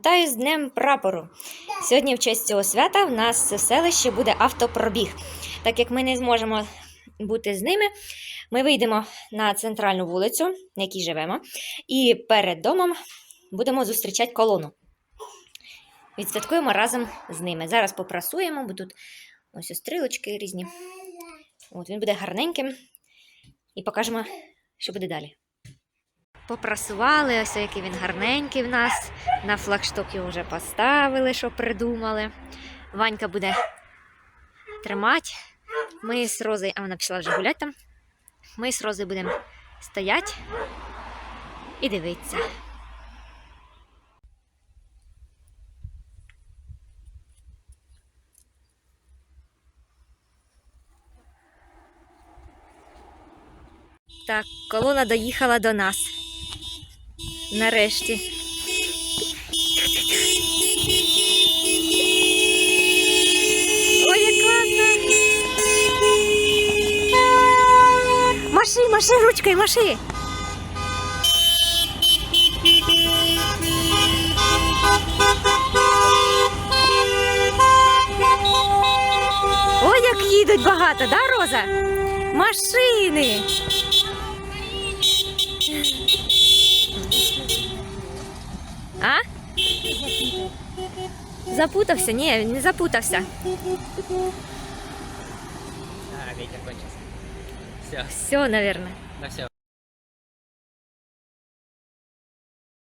Вітаю з Днем прапору. Сьогодні в честь цього свята в нас в селищі буде автопробіг. Так як ми не зможемо бути з ними, ми вийдемо на центральну вулицю, на якій живемо, і перед домом будемо зустрічати колону. Відсвяткуємо разом з ними. Зараз попрасуємо, бо тут ось стрілочки різні. От, він буде гарненьким. І покажемо, що буде далі. Попрасували, ось який він гарненький в нас. На флагшток його вже поставили, що придумали. Ванька буде тримати. Ми з Розою, а вона пішла вже гуляти там. Ми з Розою будемо стояти і дивитися. Так, колона доїхала до нас. Нарешті. Ой, як класно! Маши, маши ручкою, маши! Ой, як їдуть багато, да, Роза? Машини! А? Запутався? Ні, не запутався. А, ветер кончился. Все, Все, наверное. ну все.